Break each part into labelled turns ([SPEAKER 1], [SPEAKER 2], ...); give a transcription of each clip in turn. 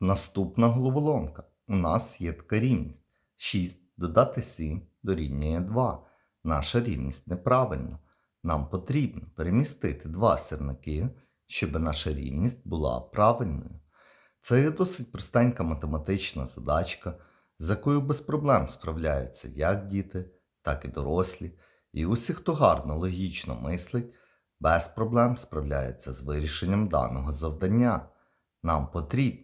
[SPEAKER 1] Наступна головоломка. У нас є така рівність. 6 додати 7 дорівнює 2. Наша рівність неправильна. Нам потрібно перемістити два сірники, щоб наша рівність була правильною. Це є досить простенька математична задачка, з якою без проблем справляються як діти, так і дорослі. І усі, хто гарно логічно мислить, без проблем справляються з вирішенням даного завдання. Нам потрібно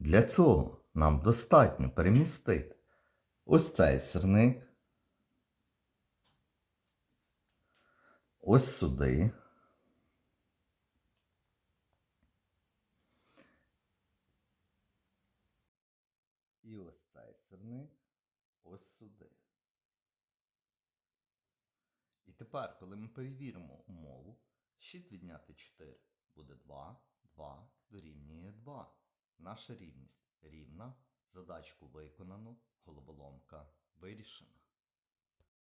[SPEAKER 1] Для цього нам достатньо перемістити ось цей сирник, ось сюди. І ось цей сирник ось сюди. І тепер, коли ми перевіримо умову, 6 відняти 4 буде 2, 2 дорівнює 2. Наша рівність рівна, задачку виконано.